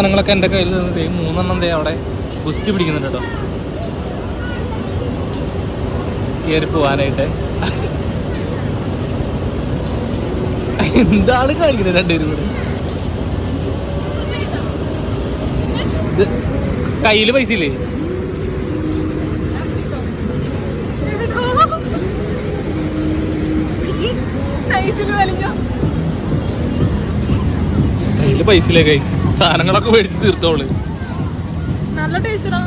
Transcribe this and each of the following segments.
സാധനങ്ങളൊക്കെ എന്റെ കയ്യിൽ നിന്നിട്ട് മൂന്നെണ്ണം ദേ അവിടെ ഗുസ്തി പിടിക്കുന്നുണ്ട് കേട്ടോ. കയറി പോവാനായിട്ട്. എന്താണ് കാണിക്കുന്നത് രണ്ടുപേരും കൂടെ? കയ്യിൽ പൈസ ഇല്ലേ? കയ്യിൽ പൈസ ഇല്ലേ കൈസ് സാധനങ്ങളൊക്കെ മേടിച്ച് തീർത്തോൾ. നല്ല ടേസ്റ്റാ.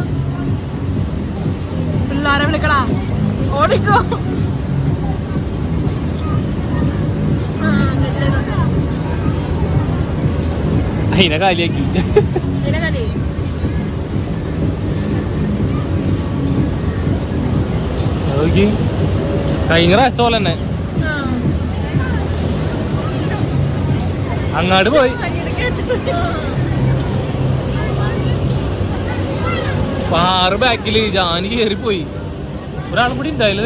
പിള്ളേരെ വിളിക്കടാ. ഓടിക്കോ. അതിനെ കാലിയാക്കി. നോക്കി. കഴിഞ്ഞ പ്രാവശ്യത്തെ പോലെ തന്നെ. അങ്ങാട് പോയി. കയ്യിലേക്ക് ബാക്കിൽ പാറ് ബാക്കിൽ ജാനി കയറി പോയി ഒരാളും കൂടി ഉണ്ടായില്ല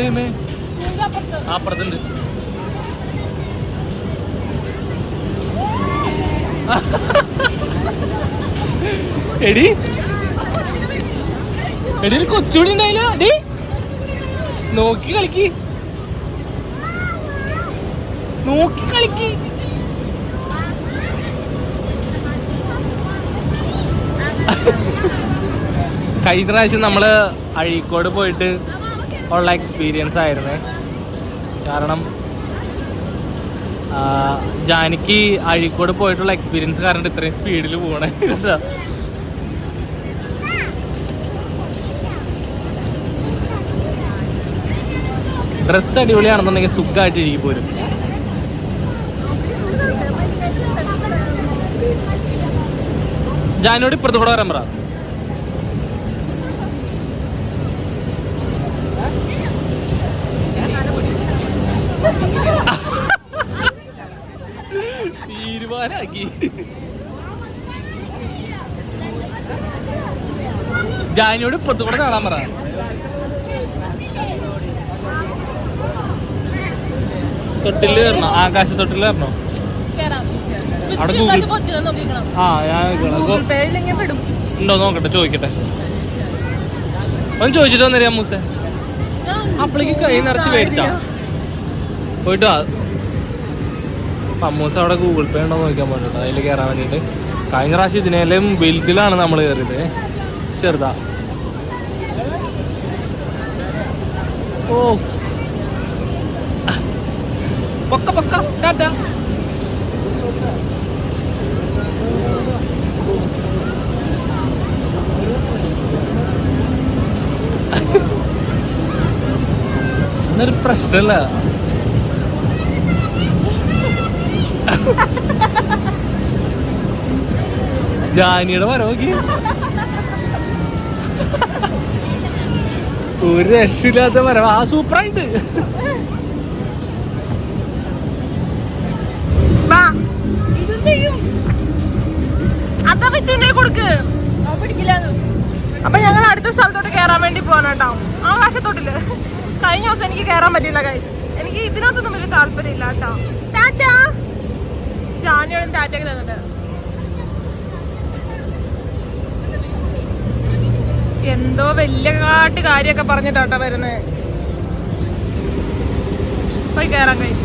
അപ്പുറത്ത്. അപ്പുറത്തുണ്ട്. എടി? എടി ഒരു കൊച്ചുകൂടി ഉണ്ടായില്ല? എടി? നോക്കി കളിക്ക്. നോക്കി കളിക്ക്. കഴിഞ്ഞ പ്രാവശ്യം നമ്മൾ അഴീക്കോട് പോയിട്ട് ഉള്ള എക്സ്പീരിയൻസ് ആയിരുന്നു. കാരണം ജാനിക്ക് അഴീക്കോട് പോയിട്ടുള്ള എക്സ്പീരിയൻസ് കാരണം ഇത്രയും സ്പീഡിൽ പോകണേ ഡ്രസ്സ് ഡ്രസ് അടിപൊളിയാണെന്നുണ്ടെങ്കിൽ സുഖമായിട്ട് ഇരിക്കും പോരും ജാനോട് ഇപ്പുറത്ത് വരാൻ പറ. തീരുമാനാക്കി ജാനിയോട് ഇപ്പത്തു കൂടെ കാണാൻ പറ തൊട്ടിൽ കയറണോ ആകാശ തൊട്ടിൽ കയറണോ. അവിടെ നോക്കിക്കണം. ആ ഞാൻ. ഗൂഗിൾ. ഉണ്ടോ നോക്കട്ടെ ചോദിക്കട്ടെ ഒന്ന് ചോദിച്ചിട്ട് വന്നറിയാം മൂസേ ഞാൻ അപ്പളേക്ക് കൈ നിറച്ച് മേടിച്ചാ പോയിട്ട് പമ്മൂസ് അവിടെ ഗൂഗിൾ പേ ഉണ്ടോ നോക്കാൻ പറ്റും അതിൽ കയറാൻ വേണ്ടിയിട്ട്. കഴിഞ്ഞ പ്രാവശ്യം ഇതിനേലും വലുതിലാണ് നമ്മൾ കയറിയത് ചെറുതാ. ഓ. പൊക്ക പൊക്ക. എന്നൊരു പ്രശ്നമല്ല ജാനിയുടെ നോക്കി. ഒരു രക്ഷയില്ലാത്ത മരം ആ സൂപ്പറായിട്ട്. അപ്പൊ ഞങ്ങൾ അടുത്ത സ്ഥലത്തോട്ട് കേറാൻ വേണ്ടി പോകണം കേട്ടോ. ആകാശത്തോട്ടിൽ. കഴിഞ്ഞ ദിവസം എനിക്ക് കേറാൻ പറ്റില്ല ഗൈസ് എനിക്ക് ഇതിനകത്തൊന്നും വലിയ താല്പര്യമില്ല കേട്ടോ. ടാറ്റ. ജാനിയോടും ടാറ്റയൊക്കെ തന്നിട്ട്. എന്തോ വലിയ കാട്ട് കാര്യമൊക്കെ പറഞ്ഞിട്ടാട്ടോ വരുന്നത് പോയി കയറാൻ ഗൈസ്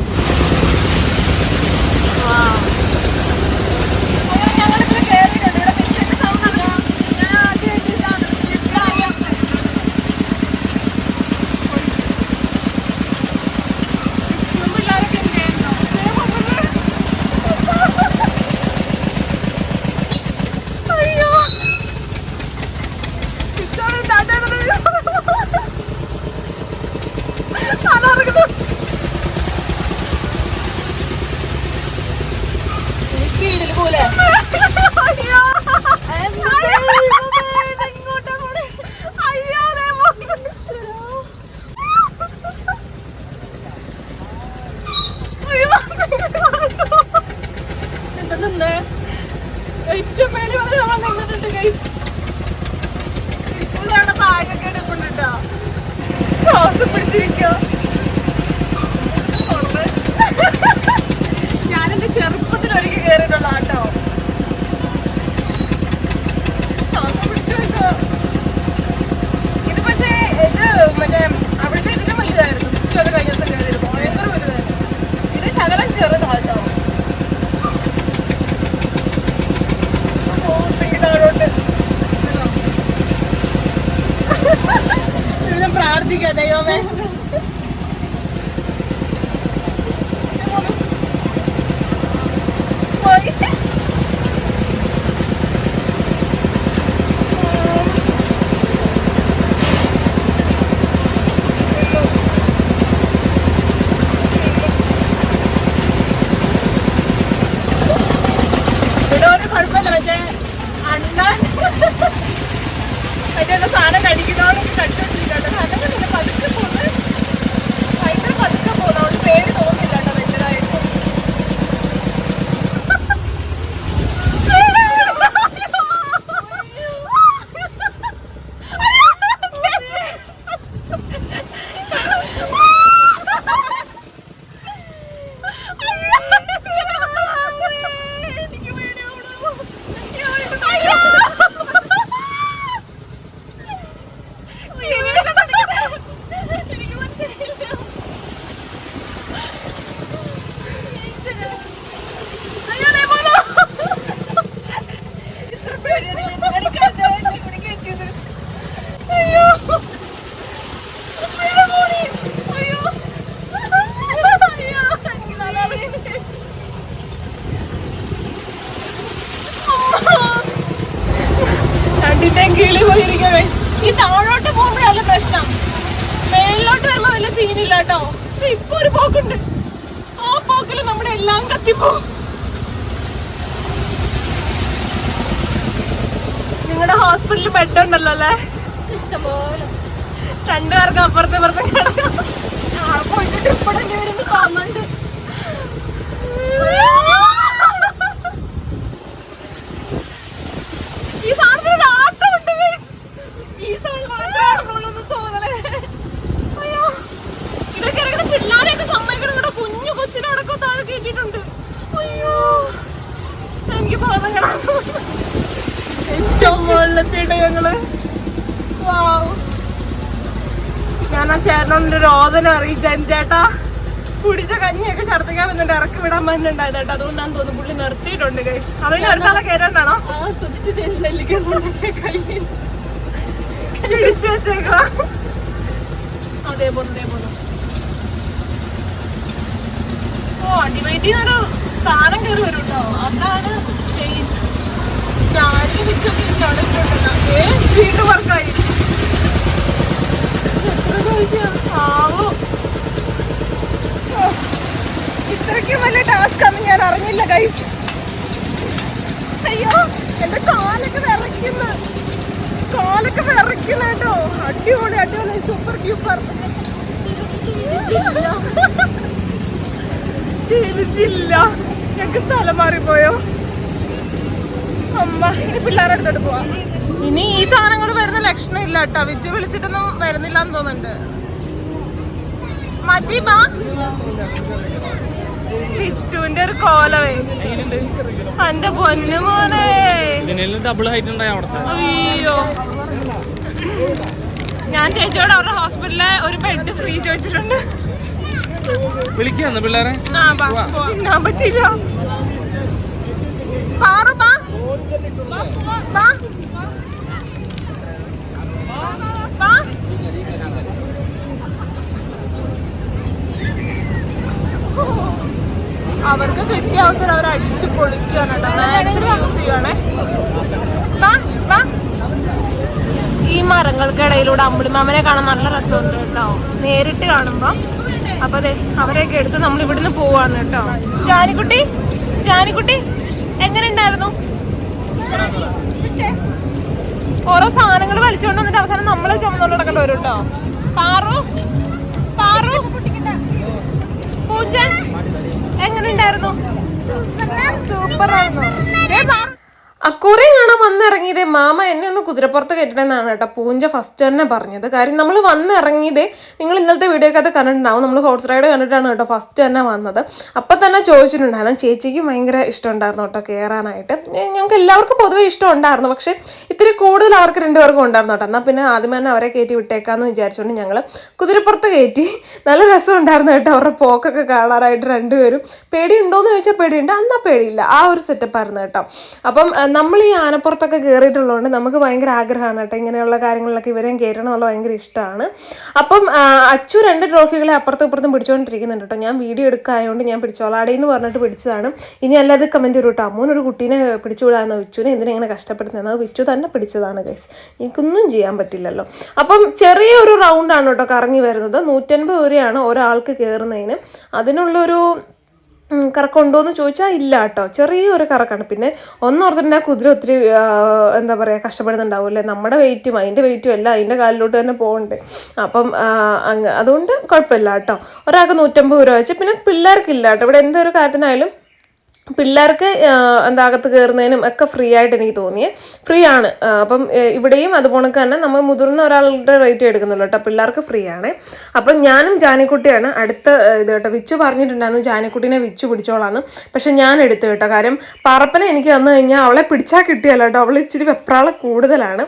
over. Ayo! സീനില്ല കേട്ടോ ഇപ്പൊ ഒരു പോക്കുണ്ട്. ആ പോക്കിൽ നമ്മുടെ എല്ലാം കത്തിപ്പോകും നിങ്ങളുടെ ഹോസ്പിറ്റലിൽ ബെഡ് ഉണ്ടല്ലോ അല്ലേ? ഇഷ്ടംപോലെ. രണ്ടുപേർക്ക് അപ്പുറത്തെ പുറത്തും കിടക്കാം. ആ പോയിട്ട് ഇടേണ്ടി വരുന്നു തോന്നുന്നുണ്ട് ഈ സാധനത്തിന് ഒരു ആട്ടമുണ്ട് guys. ഈ സാധനം മാത്രമാണെന്നുള്ളൊന്നും തോന്നണേ. അയ്യോ. ഇതൊക്കെ ഇറങ്ങുന്ന പിള്ളാരെയൊക്കെ സമ്മതിക്കണം കേട്ടോ. കുഞ്ഞു കൊച്ചിനടക്കം താഴെ കയറ്റിയിട്ടുണ്ട്. അയ്യോ. എനിക്ക് ബോധങ്ങളാ. മുകളിലെത്തിയിട്ട് ഞങ്ങൾ. ഞാൻ ആ ചേട്ടനോട് രോദന അറിയിച്ചായിരുന്നു ചേട്ടാ കുടിച്ച കഞ്ഞിയൊക്കെ ഛർദിക്കാൻ വന്നിട്ട് ഇറക്കി വിടാൻ പറ്റുന്നുണ്ടായിരുന്നു കേട്ടോ അതുകൊണ്ടാന്ന് തോന്നുന്നു പുള്ളി നിർത്തിയിട്ടുണ്ട് കൈ. അതിന് അടുത്താളെ കയറണ്ടാണോ? ഇടിച്ചു വെച്ചേക്കാ അതേപോലെ അതേപോലെ. ഓ അടിവയറ്റിന്നൊരു സാധനം കയറി വരും കേട്ടോ അതാണ് ഇത്രയ്ക്കും വലിയ ടാസ്ക് ആണ് ഞാൻ അറിഞ്ഞില്ല കൈസ് അയ്യോ എന്റെ കാലൊക്കെ വിറയ്ക്കുന്നു കാലൊക്കെ വിറയ്ക്കുന്നു കേട്ടോ അടിപൊളി അടിപൊളി സൂപ്പർ ക്യൂപ്പർ തിരിച്ചില്ല സ്ഥലം മാറിപ്പോയോ അമ്മ ഇനി പിള്ളേരുടെ അടുത്തോട്ട് പോവാം. ഇനി ഈ സാധനങ്ങൾ വരുന്ന ലക്ഷണം ഇല്ല കേട്ടോ. വിജു വിളിച്ചിട്ടൊന്നും വരുന്നില്ല എന്ന് തോന്നുന്നുണ്ട്. മതി ബാ. വിച്ചുവിന്റെ ഒരു കോലവേ എന്റെ പൊന്നു മോനെ. ഡബിൾ ഹൈറ്റ് അയ്യോ. ഞാൻ ചേച്ചിയോട് അവരുടെ ഹോസ്പിറ്റലിലെ ഒരു ബെഡ് ഫ്രീ ചോദിച്ചിട്ടുണ്ട്. വിളിക്കാന്ന് പിള്ളേരെ. പറ്റില്ല പാറു ബാ. അവർക്ക് കിട്ടിയ അവസരം അവർ അടിച്ചു പൊളിക്കുകയാണ് ഈ മരങ്ങൾക്കിടയിലൂടെ അമ്പിളിമാമനെ കാണാൻ നല്ല രസമുണ്ട് കേട്ടോ. നേരിട്ട് കാണുമ്പോ. അപ്പൊ അതെ അവരെയൊക്കെ എടുത്ത് നമ്മൾ ഇവിടുന്ന് പോവാണ് കേട്ടോ. ജാനിക്കുട്ടി ജാനിക്കുട്ടി എങ്ങനെ ഉണ്ടായിരുന്നു? ഓരോ സാധനങ്ങൾ വലിച്ചുകൊണ്ട് വന്നിട്ട് അവസാനം നമ്മളെ ചുമന്നുകൊണ്ട് നടക്കേണ്ടി വരും കേട്ടോ. പാറു? പാറു? പൂജ എങ്ങനെ ഉണ്ടായിരുന്നു? സൂപ്പർ ആയിരുന്നു. അക്കൂറെ കാണാൻ വന്നിറങ്ങിയത് മാമ എന്നെ ഒന്ന് കുതിരപ്പുറത്ത് കയറ്റണമെന്നാണ് കേട്ടോ. പൂഞ്ച ഫസ്റ്റ് തന്നെ പറഞ്ഞത്. കാര്യം നമ്മൾ വന്നിറങ്ങിയത് നിങ്ങൾ ഇന്നലത്തെ വീഡിയോ ഒക്കെ അത് കണ്ടിട്ടുണ്ടാവും. നമ്മൾ ഹോർസ് റൈഡ് കണ്ടിട്ടാണ് കേട്ടോ ഫസ്റ്റ് തന്നെ വന്നത്. അപ്പം തന്നെ ചോദിച്ചിട്ടുണ്ടായിരുന്നു. ചേച്ചിക്ക് ഭയങ്കര ഇഷ്ടമുണ്ടായിരുന്നു കേട്ടോ കയറാനായിട്ട് ഞങ്ങൾക്ക് എല്ലാവർക്കും പൊതുവേ ഇഷ്ടം ഉണ്ടായിരുന്നു പക്ഷേ ഇത്തിരി കൂടുതൽ അവർക്ക് രണ്ടുപേർക്കും ഉണ്ടായിരുന്നു കേട്ടോ. എന്നാൽ പിന്നെ ആദ്യം തന്നെ അവരെ കയറ്റി വിട്ടേക്കാന്ന് വിചാരിച്ചുകൊണ്ട് ഞങ്ങൾ കുതിരപ്പുറത്ത് കയറ്റി. നല്ല രസം ഉണ്ടായിരുന്നു കേട്ടോ. അവരുടെ പോക്കൊക്കെ കാണാനായിട്ട് രണ്ടുപേരും. പേടിയുണ്ടോയെന്ന് ചോദിച്ചാൽ പേടിയുണ്ട്. അന്നാ പേടിയില്ല. ആ ഒരു സെറ്റപ്പ് ആയിരുന്നു കേട്ടോ. അപ്പം നമ്മൾ ഈ ആനപ്പുറത്തൊക്കെ കയറിയിട്ടുള്ളതുകൊണ്ട് നമുക്ക് ഭയങ്കര ആഗ്രഹമാണ് കേട്ടോ. ഇങ്ങനെയുള്ള കാര്യങ്ങളിലൊക്കെ ഇവരെയും കയറണം എന്നുള്ള ഭയങ്കര ഇഷ്ടമാണ്. അപ്പം അച്ചു രണ്ട് ട്രോഫികളെ അപ്പുറത്തും ഇപ്പുറത്തും പിടിച്ചുകൊണ്ടിരിക്കുന്നുണ്ട് കേട്ടോ. ഞാൻ വീഡിയോ എടുക്കായതുകൊണ്ട് ഞാൻ പിടിച്ചോളാടേ എന്ന് പറഞ്ഞിട്ട് പിടിച്ചതാണ്. ഇനി അല്ലാതെ കമന്റ് ഒരു കേട്ടോ അമ്മൂനൊരു കുട്ടീനെ പിടിച്ചുവിടാന്ന് വിച്ചുവിനെ എന്തിനെങ്ങനെ കഷ്ടപ്പെടുന്നതെന്ന് വിച്ചു തന്നെ പിടിച്ചതാണ് ഗൈസ് എനിക്കൊന്നും ചെയ്യാൻ പറ്റില്ലല്ലോ. അപ്പം ചെറിയൊരു റൗണ്ടാണ് കേട്ടോ കറങ്ങി വരുന്നത്. നൂറ്റൻപത് രൂപയാണ് ഒരാൾക്ക് കയറുന്നതിന് അതിനുള്ളൊരു കറക്കമുണ്ടോ എന്ന് ചോദിച്ചാൽ ഇല്ല കേട്ടോ. ചെറിയൊരു കറക്കാണ്. പിന്നെ ഒന്നോർത്തിട്ട് ആ കുതിര ഒത്തിരി എന്താ പറയുക കഷ്ടപ്പെടുന്നുണ്ടാവില്ലേ നമ്മുടെ വെയിറ്റും അതിന്റെ വെയിറ്റും എല്ലാം അതിന്റെ കാലിലോട്ട് തന്നെ പോകണ്ടേ അപ്പം അതുകൊണ്ട് കുഴപ്പമില്ല കേട്ടോ. ഒരാൾക്ക് നൂറ്റമ്പത് രൂപ വെച്ച് പിന്നെ പിള്ളേർക്കില്ല കേട്ടോ. ഇവിടെ എന്തൊരു കാര്യത്തിനായാലും പിള്ളേർക്ക് എന്താ അകത്ത് കയറുന്നതിനും ഒക്കെ ഫ്രീ ആയിട്ട് എനിക്ക് തോന്നിയേ. ഫ്രീ ആണ്. അപ്പം ഇവിടെയും അതുപോലെ തന്നെ നമ്മൾ മുതിർന്ന ഒരാളുടെ റേറ്റ് എടുക്കുന്നുള്ളൂ കേട്ടോ. പിള്ളേർക്ക് ഫ്രീ ആണ്. അപ്പം ഞാനും ജാനിക്കുട്ടിയാണ്. അടുത്ത ഇത് കേട്ടോ വിച്ചു പറഞ്ഞിട്ടുണ്ടായിരുന്നു. ജാനിക്കുട്ടീനെ വിച്ചു പിടിച്ചോളാന്ന്. പക്ഷെ ഞാൻ എടുത്തു കേട്ടോ കാര്യം. പറപ്പനെ എനിക്ക് വന്നു കഴിഞ്ഞാൽ അവളെ പിടിച്ചാൽ കിട്ടിയല്ലോ കേട്ടോ. അവൾ ഇച്ചിരി വെപ്രാള കൂടുതലാണ്.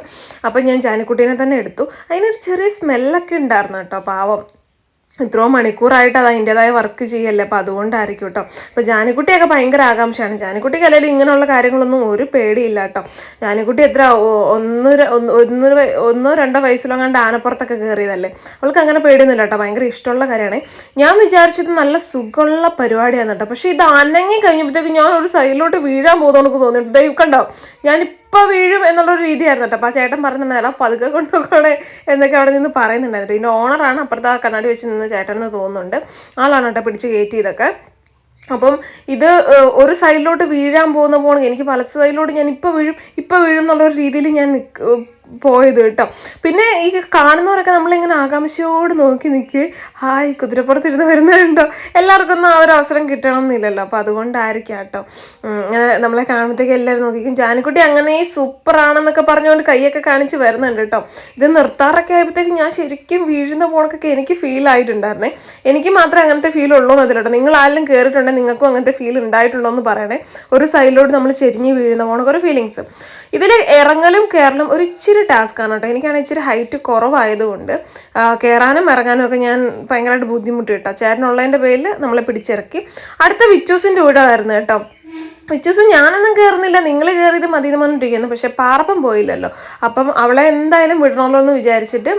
അപ്പം ഞാൻ ജാനിക്കുട്ടീനെ തന്നെ എടുത്തു. അതിനൊരു ചെറിയ സ്മെല്ലൊക്കെ ഉണ്ടായിരുന്നു കേട്ടോ പാവം. ഇത്രയും മണിക്കൂറായിട്ട് അത് അതിന്റെതായ വർക്ക് ചെയ്യല്ലേ? അപ്പോൾ അതുകൊണ്ടായിരിക്കും കേട്ടോ അപ്പോൾ ജാനിക്കുട്ടിയൊക്കെ ഭയങ്കര ആകാംക്ഷയാണ്. ജാനിക്കുട്ടിക്ക് അല്ലെങ്കിൽ ഇങ്ങനെയുള്ള കാര്യങ്ങളൊന്നും ഒരു പേടിയില്ല കേട്ടോ ജാനിക്കുട്ടി എത്ര ഒന്നര ഒന്ന് ഒന്നോ രണ്ടോ വയസ്സിലോ കണ്ട് ആനപ്പുറത്തൊക്കെ കയറിയതല്ലേ? അവൾക്ക് അങ്ങനെ പേടിയൊന്നുമില്ല കേട്ടോ ഭയങ്കര ഇഷ്ടമുള്ള കാര്യമാണ്. ഞാൻ വിചാരിച്ചത് നല്ല സുഖമുള്ള പരിപാടിയാണ് കേട്ടോ പക്ഷേ ഇത് അനങ്ങി കഴിഞ്ഞപ്പോഴത്തേക്ക് ഞാൻ ഒരു സൈഡിലോട്ട് വീഴാൻ പോകുന്ന എനിക്ക് തോന്നിയിട്ട് ദൈവം കണ്ടോ? ഞാൻ ഇപ്പൊ വീഴും എന്നുള്ളൊരു രീതിയായിരുന്നു കേട്ടോ. അപ്പോൾ ആ ചേട്ടൻ പറഞ്ഞിട്ടുണ്ടായിരുന്നു "ആ പതുക്കെ കൊണ്ടുപോകണേ എന്നൊക്കെ അവിടെ നിന്ന് പറയുന്നുണ്ടായിരുന്നു. പിന്നെ ഓണറാണ് അപ്പുറത്ത് ആ കണ്ണാടി വെച്ച് നിന്ന് ചേട്ടൻ എന്ന് തോന്നുന്നുണ്ട്. ആളാണ് കേട്ടോ പിടിച്ച് കയറ്റി ഇതൊക്കെ. അപ്പം ഇത് ഒരു സൈഡിലോട്ട് വീഴാൻ പോകുന്ന പോകണം എനിക്ക് പല സൈഡിലോട്ട് ഞാൻ ഇപ്പം വീഴും ഇപ്പം വീഴും എന്നുള്ള ഒരു രീതിയിൽ ഞാൻ പോയത് കേട്ടോ. പിന്നെ ഈ കാണുന്നവരൊക്കെ നമ്മളിങ്ങനെ ആകാംക്ഷയോട് നോക്കി നിൽക്കുക ഹായ് കുതിരപ്പുറത്തിരുന്ന് വരുന്നതുണ്ടോ എല്ലാവർക്കും ഒന്നും ആ ഒരു അവസരം കിട്ടണം എന്നില്ലല്ലോ അപ്പോൾ അതുകൊണ്ടായിരിക്കാം കേട്ടോ. ഇങ്ങനെ നമ്മളെ കാണുമ്പോഴത്തേക്ക് എല്ലാവരും നോക്കിക്കും. ജാനിക്കുട്ടി അങ്ങനെ സൂപ്പറാണെന്നൊക്കെ പറഞ്ഞുകൊണ്ട് കൈയൊക്കെ കാണിച്ച് വരുന്നുണ്ട് കേട്ടോ. ഇത് നിർത്താറൊക്കെ ആയപ്പോഴത്തേക്ക് ഞാൻ ശരിക്കും വീഴുന്ന പോണക്കൊക്കെ എനിക്ക് ഫീൽ ആയിട്ടുണ്ടായിരുന്നേ. എനിക്ക് മാത്രമേ അങ്ങനത്തെ ഫീൽ ഉള്ളൂ എന്നതിലട്ടോ നിങ്ങൾ ആരെങ്കിലും കയറിയിട്ടുണ്ടെങ്കിൽ നിങ്ങൾക്കും അങ്ങനത്തെ ഫീൽ ഉണ്ടായിട്ടുണ്ടോ എന്ന് പറയണേ. ഒരു സൈഡിലോട്ട് നമ്മൾ ചെരിഞ്ഞ് വീഴുന്ന പോണൊക്കെ ഒരു ഫീലിങ്സ് ഇതിൽ ഇറങ്ങലും കയറലും ഒരു ഇച്ചിരി ടാസ്ക് ആണ് കേട്ടോ. എനിക്കാണ് ഇച്ചിരി ഹൈറ്റ് കുറവായതുകൊണ്ട് കയറാനും ഇറങ്ങാനും ഒക്കെ ഞാൻ ഭയങ്കരമായിട്ട് ബുദ്ധിമുട്ട് കേട്ടോ. ചേട്ടനുള്ളതിന്റെ പേരിൽ നമ്മളെ പിടിച്ചിറക്കി. അടുത്ത വിച്ചൂസിന്റെ കൂടെ വരുന്നത് കേട്ടോ. വിച്ചൂസ് ഞാനൊന്നും കയറുന്നില്ല നിങ്ങൾ കയറിയത് മതി എന്ന് പറഞ്ഞിട്ടിരിക്കുന്നു പക്ഷെ പാറപ്പം പോയില്ലല്ലോ. അപ്പം അവളെ എന്തായാലും വിടണമല്ലോ എന്ന് വിചാരിച്ചിട്ട്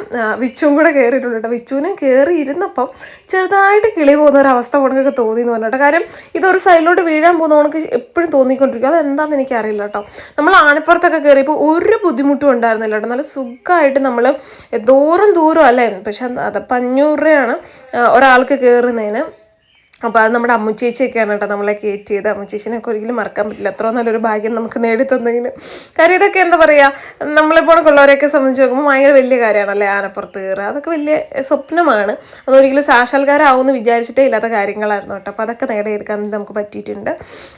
വിച്ചുവും കൂടെ കയറിയിട്ടുണ്ട് കേട്ടോ. വിച്ചുവിനും കയറിയിരുന്നപ്പം ചെറുതായിട്ട് കിളി പോകുന്ന ഒരു അവസ്ഥ ഉണക്കൊക്കെ തോന്നി എന്ന് പറഞ്ഞിട്ട്. കാര്യം ഇതൊരു സൈഡിലോട്ട് വീഴാൻ പോകുന്ന ഉണക്ക് എപ്പോഴും തോന്നിക്കൊണ്ടിരിക്കും. അതെന്താണെന്ന് എനിക്കറിയില്ല കേട്ടോ. നമ്മൾ ആനപ്പുറത്തൊക്കെ കയറിയപ്പോൾ ഒരു ബുദ്ധിമുട്ടും ഉണ്ടായിരുന്നില്ല കേട്ടോ. നല്ല സുഖമായിട്ട് നമ്മൾ ദൂരം ദൂരം അല്ലേ? പക്ഷെ അത് അഞ്ഞൂറ് രൂപയാണ് ഒരാൾക്ക് കയറുന്നതിന് അപ്പോൾ അത് നമ്മുടെ അമ്മുച്ചേച്ചിയൊക്കെയാണ് കേട്ടോ നമ്മളെ കയറ്റിയത്. അമ്മുച്ചേച്ചിനൊക്കെ ഒരിക്കലും മറക്കാൻ പറ്റില്ല. അത്ര നല്ലൊരു ഭാഗ്യം നമുക്ക് നേടിത്തന്നതിന്. കാര്യം ഇതൊക്കെ എന്താ പറയുക നമ്മളെപ്പോലെ ഉള്ളവരെയൊക്കെ സംബന്ധിച്ച് നോക്കുമ്പോൾ ഭയങ്കര വലിയ കാര്യമാണല്ലേ ആനപ്പുറത്ത് കയറുക. അതൊക്കെ വലിയ സ്വപ്നമാണ്. അതൊരിക്കലും സാക്ഷാത്കാരമാവുമെന്ന് വിചാരിച്ചിട്ടേ ഇല്ലാത്ത കാര്യങ്ങളായിരുന്നു കേട്ടോ. അപ്പോൾ അതൊക്കെ നേടിയെടുക്കാൻ നമുക്ക് പറ്റിയിട്ടുണ്ട്.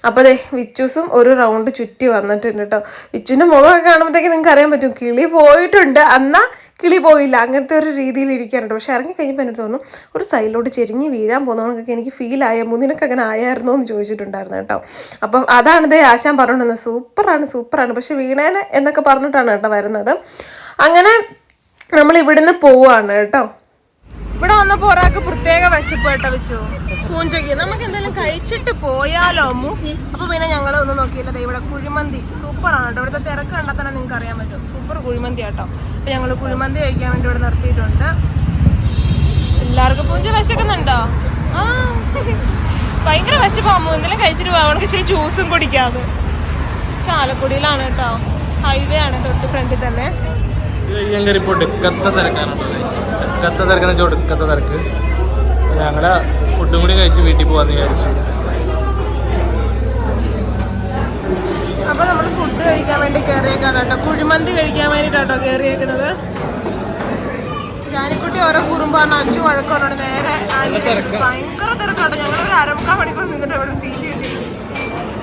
അപ്പോൾ അതെ വിച്ചൂസും ഒരു റൗണ്ട് ചുറ്റി വന്നിട്ടുണ്ട് കേട്ടോ. വിച്ചുവിന്റെ മുഖമൊക്കെ കാണുമ്പോഴത്തേക്ക് നിങ്ങൾക്ക് അറിയാൻ പറ്റും. കിളി പോയിട്ടുണ്ട്. എന്നാൽ കിളി പോയില്ല. അങ്ങനത്തെ ഒരു രീതിയിൽ ഇരിക്കാറുണ്ട് പക്ഷെ ഇറങ്ങി കഴിഞ്ഞപ്പോൾ എനിക്ക് തോന്നുന്നു ഒരു സൈഡിലോട്ട് ചെരിഞ്ഞ് വീഴാൻ പോകുന്നവർക്കൊക്കെ എനിക്ക് ഫീൽ ആയ നിനക്ക് അങ്ങനെ ആയായിരുന്നോ എന്ന് ചോദിച്ചിട്ടുണ്ടായിരുന്നു കേട്ടോ. അപ്പം അതാണ് ഇതേ ആശാൻ പറഞ്ഞിട്ടുണ്ടെന്ന് സൂപ്പറാണ് സൂപ്പറാണ്. പക്ഷെ വീണേനെ എന്നൊക്കെ പറഞ്ഞിട്ടാണ് കേട്ടോ വരുന്നത്. അങ്ങനെ നമ്മൾ ഇവിടുന്ന് പോവാണ് കേട്ടോ. ഇവിടെ വന്നപ്പോ ഒരാൾക്ക് പ്രത്യേക വിശപ്പ് വെച്ചു. പൂഞ്ചയ്ക്ക് നമുക്ക് എന്തെങ്കിലും കഴിച്ചിട്ട് പോയാലോ അമ്മു? അപ്പൊ പിന്നെ ഞങ്ങൾ ഒന്ന് നോക്കിയില്ല. ഇവിടെ കുഴിമന്തി. സൂപ്പറാണ് കേട്ടോ. ഇവിടുത്തെ തിരക്ക് കണ്ടാൽ തന്നെ നിങ്ങൾക്ക് അറിയാൻ പറ്റും. സൂപ്പർ കുഴിമന്തി കേട്ടോ അപ്പൊ ഞങ്ങൾ കുഴിമന്തി കഴിക്കാൻ വേണ്ടി ഇവിടെ നിർത്തിയിട്ടുണ്ട്. എല്ലാവർക്കും പൂഞ്ച വിശക്കുന്നുണ്ടോ? ആ. ഭയങ്കര വിശപ്പാ അമ്മു. എന്തെങ്കിലും കഴിച്ചിട്ട് പോകാം അവൾക്ക് ഇച്ചിരി ജ്യൂസും കുടിക്കാതെ. ചാലക്കുടിയിലാണ് കേട്ടോ. ഹൈവേ ആണ് തൊട്ട് ഫ്രണ്ടിൽ തന്നെ. ഇത് ഇപ്പോൾ ഒടുക്കത്തെ തിരക്കാനുണ്ട്. ഒടുക്കത്തെ തിരക്കെന്ന് വെച്ചാൽ ഒടുക്കത്തെ തിരക്ക്. ഞങ്ങളെ ഫുഡും കൂടി കഴിച്ച് വീട്ടിൽ പോകാന്ന് വിചാരിച്ചു. അപ്പോൾ നമ്മൾ ഫുഡ് കഴിക്കാൻ വേണ്ടി കയറിയേക്കാണ് കേട്ടോ. കുഴിമന്തി കഴിക്കാൻ വേണ്ടിട്ടാട്ടോ കയറിയേക്കുന്നത് ജാനിക്കുട്ടി ഓരോ കുറുമ്പാണ് അഞ്ചു വഴക്കോടാണ് നേരെ ഭയങ്കര തിരക്കാട്ടോ. ഞങ്ങൾ ഒരു അരമുക്കാൽ മണിക്കൂർ നിന്നിട്ട് അവിടെ സീറ്റ് കിട്ടി.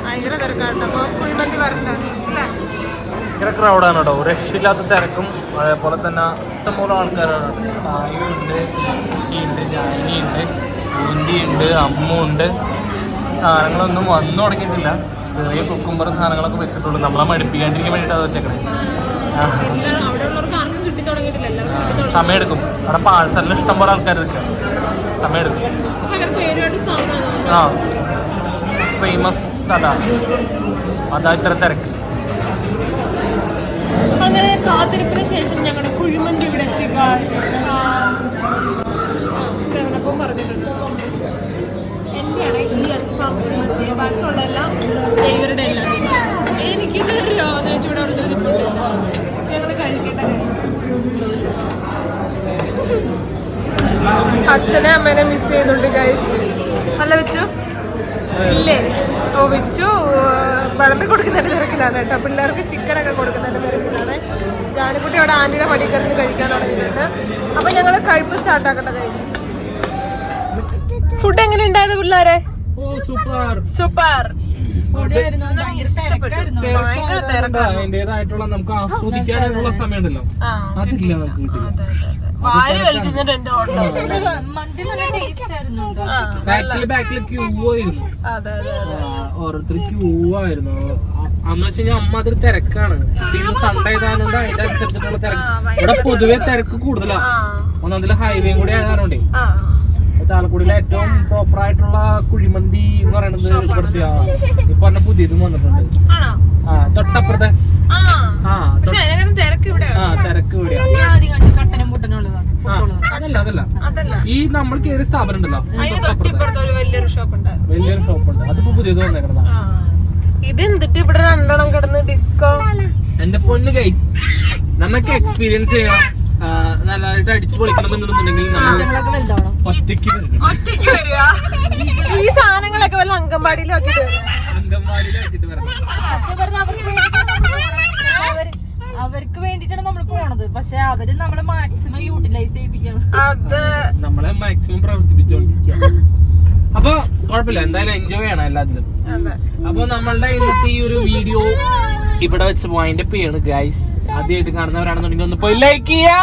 ഭയങ്കര തിരക്കാട്ടോ അപ്പൊ കുഴിമന്തി വരണ്ട അല്ലേ? ഭയങ്കര ക്രൗഡാണ് കേട്ടോ രക്ഷയില്ലാത്ത തിരക്കും അതേപോലെ തന്നെ ഇഷ്ടംപോലെ ആൾക്കാരാണ്. ഉണ്ട് ഉണ്ട് ജാനിയുണ്ട് ഉണ്ട് അമ്മുണ്ട് സാധനങ്ങളൊന്നും വന്നു തുടങ്ങിയിട്ടില്ല. ചെറിയ കുക്കുംബർ സാധനങ്ങളൊക്കെ വെച്ചിട്ടുള്ളൂ. നമ്മളെ മടുപ്പിക്കാണ്ടിരിക്കാൻ വേണ്ടിയിട്ട് അത് വെച്ചേക്കണേ. സമയമെടുക്കും അവിടെ പാഴ്സലിന് ഇഷ്ടം പോലെ ആൾക്കാർ നിൽക്കാം. സമയമെടുക്കും ആ ഫേമസ് അതാ. അതാ ഇത്ര തിരക്ക്. കാത്തിരിപ്പിന് ശേഷം ഞങ്ങളുടെ കുഴിമന്തി ഇവിടെ എത്തി സെവനപ്പം പറഞ്ഞിട്ടുണ്ട്. എന്റെയാണ് ഈ അൽഫാം കുഴിമന്തി ബാക്കിയുള്ള എല്ലാം ഡെലിവറിയുടെ എല്ലാം എനിക്കിത് ഇവിടെ ഞങ്ങൾ കഴിക്കട്ടെ അച്ഛനെ അമ്മേനെ മിസ് ചെയ്തുണ്ട് ഗൈസ് അല്ല വെച്ചു? ഇല്ലേ? ഓ വെച്ചു വിളമ്പി കൊടുക്കുന്നതിന്റെ തിരക്കിലാണ് കേട്ടോ. പിള്ളേർക്ക് ചിക്കനൊക്കെ കൊടുക്കുന്നതിന്റെ തിരക്കിലാണ്. ജാനിക്കുട്ടി അവിടെ ആന്റിയുടെ പടിക്കറിന് കഴിക്കാൻ തുടങ്ങിയിട്ടുണ്ട്. അപ്പൊ ഞങ്ങൾ കഴിപ്പ് സ്റ്റാർട്ടാക്കട്ടെ കഴിഞ്ഞു ഫുഡ് എങ്ങനെ ഉണ്ടായിരുന്നു പിള്ളേരെ? സൂപ്പർ. അതിന്റേതായിട്ടുള്ള നമുക്ക് ആസ്വദിക്കാനുള്ള സമയമുണ്ടല്ലോ. അതില്ല നമുക്ക്. വാരി ക്യൂ ആയിരുന്നു. ഓരോരുത്തർ ക്യൂ ആയിരുന്നു അന്ന് വെച്ച് കഴിഞ്ഞാൽ അമ്മ അതൊരു തിരക്കാണ്. ഇന്ന് സൺഡേ ആയതുകൊണ്ട് അതിന്റെ അനുസരിച്ചിട്ടുള്ള തിരക്ക്. ഇവിടെ പൊതുവെ തിരക്ക് കൂടുതലാ. ഒന്നാം ഹൈവേയും കൂടി ആയതാണോണ്ടേ ചാലക്കുടിയിലെ ഏറ്റവും പ്രോപ്പർ ആയിട്ടുള്ള കുഴിമന്തി എന്ന് പറയുന്നത് ഇവിടുത്തെ ഇപ്പൊ പറഞ്ഞ പുതിയതും വന്നിട്ടുണ്ട്. ആ തൊട്ടപ്പുറത്തെ. ആ. തിരക്ക് ഇവിടെ അതല്ല അതല്ല. ഈ നമ്മൾ കയറിയ സ്ഥാപനം ഉണ്ടല്ലോ തൊട്ടപ്പുറത്തെ. വലിയൊരു ഷോപ്പ് ഉണ്ട് അതിപ്പോ പുതിയത് വന്നേക്കണതാ. ആ. ഇത് എന്തിട്ട് ഇവിടെ രണ്ടെണ്ണം കിടന്ന് ഡിസ്കോ എന്റെ പൊന്ന് ഗൈസ് നമുക്ക് എക്സ്പീരിയൻസ് ചെയ്യണം നല്ലതായിട്ട് അടിച്ചു പൊളിക്കണം വലുതാവണം ഒറ്റയ്ക്ക് ഒറ്റയ്ക്ക് വരിക? ഈ സാധനങ്ങളൊക്കെ വല്ല അംഗൻവാടിയിലും ആക്കിട്ട് വരിക അംഗൻവാടിയിലാക്കിട്ട് വരണം അവർക്ക് വേണ്ടിട്ടാണ് നമ്മൾ പോണത്. പക്ഷെ അവർ നമ്മളെ മാക്സിമം യൂട്ടിലൈസ് ചെയ്യിപ്പിക്കണം. അത് നമ്മളെ മാക്സിമം പ്രവർത്തിപ്പിച്ചോണ്ടിരിക്കുക അപ്പൊ കുഴപ്പമില്ല. എന്തായാലും എൻജോയ് ചെയ്യണം എല്ലാത്തിലും. അപ്പൊ നമ്മളുടെ ഇന്നത്തെ ഈ ഒരു വീഡിയോ ഇവിടെ വെച്ച് പോയിന്റ് ചെയ്യാണ് ഗൈസ് ആദ്യമായിട്ട് കാണുന്നവരാണെന്നുണ്ടെങ്കിൽ ഒന്ന് പോയി ലൈക്ക് ചെയ്യാ.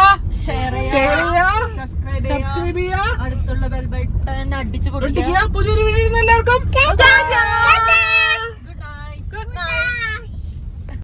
സബ്സ്ക്രൈബ് ചെയ്യാ. അടുത്തുള്ള ബെൽ ബട്ടൺ അടിച്ചു. പുതിയൊരു വീഡിയോ എല്ലാവർക്കും!